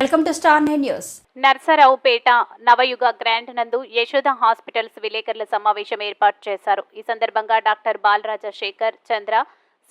Welcome to star news. Narasaraopet Navayuga grand నందు Yashoda hospitals విలేకరుల సమావేశం ఏర్పాటు చేశారు. ఈ సందర్భంగా doctor Balarajasekhar Chandra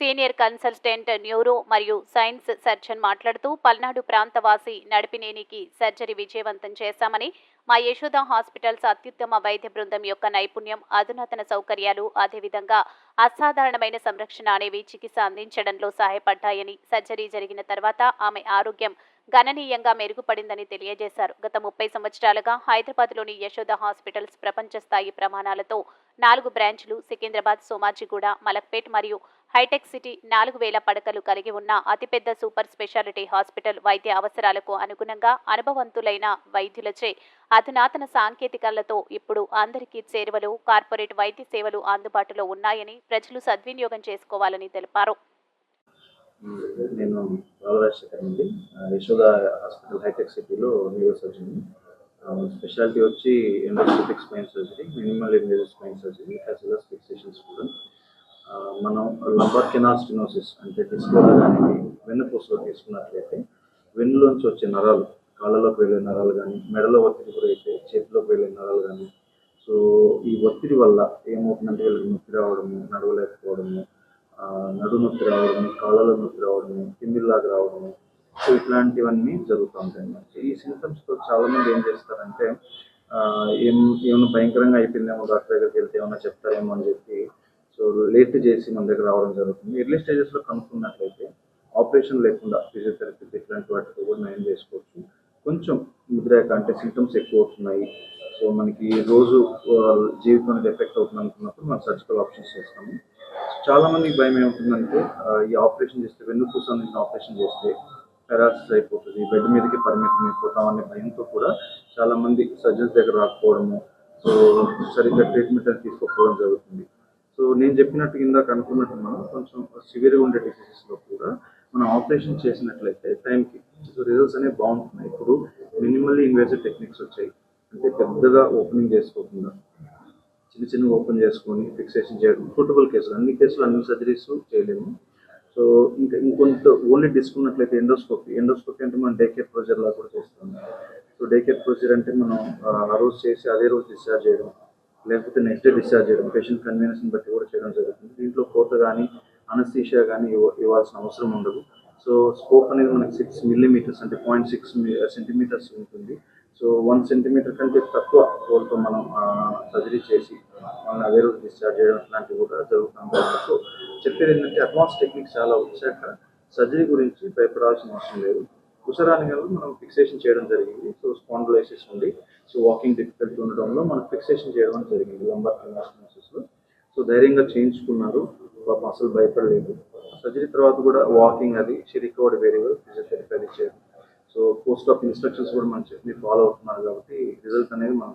senior consultant neuro మరియు సైన్స్ సర్జన్ మాట్లాడుతూ పల్నాడు ప్రాంతవాసి నడిపినేనికి సర్జరీ విజయవంతం చేశామని మా యశోద హాస్పిటల్స్ అత్యుత్తమ వైద్య బృందం యొక్క నైపుణ్యం అధునాతన సౌకర్యాలు అదేవిధంగా అసాధారణమైన సంరక్షణ అనేవి చికిత్స అందించడంలో సహాయపడ్డాయని సర్జరీ జరిగిన తర్వాత ఆమె ఆరోగ్యం గణనీయంగా మెరుగుపడిందని తెలియజేశారు. గత ముప్పై సంవత్సరాలుగా హైదరాబాద్లోని యశోద హాస్పిటల్స్ ప్రపంచ స్థాయి ప్రమాణాలతో నాలుగు బ్రాంచ్లు సికింద్రాబాద్ సోమాజిగూడ మలక్పేట్ మరియు హైటెక్ సిటీ నాలుగు వేల పడకలు కలిగి ఉన్న అతిపెద్ద సూపర్ స్పెషాలిటీ హాస్పిటల్ వైద్య అవసరాలకు అనుగుణంగా అనుభవంతులైన వైద్యులచే అధునాతన సాంకేతికలతో ఇప్పుడు అందరికీ చేరువలు కార్పొరేట్ వైద్య సేవలు అందుబాటులో ఉన్నాయని ప్రజలు సద్వినియోగం చేసుకోవాలని తెలిపారు. నేను బాలరాజశేఖర్ అండి. యశోద హాస్పిటల్ హైటెక్ సిటీలో న్యూరో సర్జన్. స్పెషాలిటీ వచ్చి endoscopic spine surgery minimal invasive spine surgery as well as fixations కూడా మనం లంబర్ కెనాల్ స్పినోసిస్ అంటే డిస్కోలో కానీ వెన్నుపూసలో తీసుకున్నట్లయితే వెన్నులోంచి వచ్చే నరాలు కాళ్ళలోకి వెళ్ళే నరాలు కానీ మెడలో ఒత్తిడి కూడా అయితే చేతిలోకి వెళ్ళే నరాలు కానీ సో ఈ ఒత్తిడి వల్ల ఏమవుతుందంటే వీళ్ళకి నొప్పి రావడము నడవలేకపోవడము నడు నొప్పి రావడము కాళ్ళలో నొప్పి రావడము తిమ్మిల్లాగా రావడము. సో ఇట్లాంటివన్నీ జరుగుతూ ఉంటాయి ఈ సింటమ్స్తో చాలామంది ఏం చేస్తారంటే ఏం ఏమైనా భయంకరంగా అయిపోయిందేమో డాక్టర్ దగ్గరికి వెళ్తే ఏమైనా చెప్తారేమో అని చెప్పి సో లేట్ చేసి మన దగ్గర రావడం జరుగుతుంది. ఎర్లీ స్టేజెస్లో కనుక్కున్నట్లయితే ఆపరేషన్ లేకుండా ఫిజియోథెరపీ ఇట్లాంటి వాటితో కూడా నయం చేసుకోవచ్చు. కొంచెం ముద్రేక అంటే సింటమ్స్ ఎక్కువ అవుతున్నాయి. సో మనకి రోజు జీవితం అనేది ఎఫెక్ట్ అవుతుంది అనుకున్నప్పుడు మనం సర్జికల్ ఆప్షన్స్ చేస్తాము. చాలా మందికి భయం ఏమవుతుందంటే ఈ ఆపరేషన్ చేస్తే వెన్నుపూస నుంచి ఆపరేషన్ చేస్తే పెరాలసిస్ అయిపోతుంది. బెడ్ మీదకి పరిమితం అయిపోతాం అనే భయంతో కూడా చాలా మంది సర్జన్స్ దగ్గర రాకపోవడము సో సరిగ్గా ట్రీట్మెంట్ అని తీసుకోకపోవడం జరుగుతుంది. సో నేను చెప్పినట్టు ఇందాక అనుకున్నట్టు మనం కొంచెం సివియర్గా ఉండే డిసీజెస్లో కూడా మనం ఆపరేషన్ చేసినట్లయితే టైంకి సో రిజల్ట్స్ అనేవి బాగుంటున్నాయి. ఇప్పుడు మినిమల్లీ ఇన్వేసివ్ టెక్నిక్స్ వచ్చాయి. అంటే పెద్దగా ఓపెనింగ్ చేసుకోకుండా చిన్న చిన్న ఓపెన్ చేసుకొని ఫిక్సేషన్ చేయడం సూటబుల్ కేసులు అన్ని కేసులు అన్ని సర్జరీస్ చేయలేము. సో ఇంకా ఇంకొంత ఓన్లీ తీసుకున్నట్లయితే ఎండోస్కోపీ ఎండోస్కోపీ అంటే మనం డే కేర్ ప్రొసీజర్ లాగా కూడా చేస్తాం సో డే కేర్ ప్రొసీజర్ అంటే మనం ఆ, ఆ రోజు చేసి అదే రోజు డిశ్చార్జ్ చేయడం. లేకపోతే నెక్స్ట్ డే డిశ్చార్జ్ చేయడం పేషెంట్ కన్వీనియన్స్ని బట్టి కూడా చేయడం జరుగుతుంది. దీంట్లో కోత కానీ అనస్థీషియా కానీ ఇవ్వాల్సిన అవసరం ఉండదు. సో స్కోప్ అనేది మనకి సిక్స్ మిల్లీమీటర్స్ అంటే పాయింట్ సిక్స్ సెంటీమీటర్స్ ఉంటుంది. సో వన్ సెంటీమీటర్ కంటే తక్కువ హోల్తో మనం సర్జరీ చేసి మనం అదే రోజు డిశ్చార్జ్ చేయడం ఇట్లాంటివి కూడా జరుగుతుంది సో చెప్పేది ఏంటంటే అడ్వాన్స్ టెక్నిక్స్ చాలా వచ్చాక సర్జరీ గురించి భయపడాల్సిన అవసరం లేదు. ఉసరాని వల్ల మనం ఫిక్సేషన్ చేయడం జరిగింది. సో స్పాండలైసిస్ ఉంది. సో వాకింగ్ డిఫికల్టీ ఉండడంలో మనం ఫిక్సేషన్ చేయడం జరిగింది లంబర్లో. సో ధైర్యంగా చేయించుకున్నారు. పాపం అసలు భయపడలేదు. సర్జరీ తర్వాత కూడా వాకింగ్ అది she recovered very well physiotherapy అది చేయడం సో పోస్ట్ ఆఫ్ ఇన్స్ట్రక్షన్స్ కూడా మనం చెప్పి ఫాలో అవుతున్నారు కాబట్టి రిజల్ట్ అనేది మనం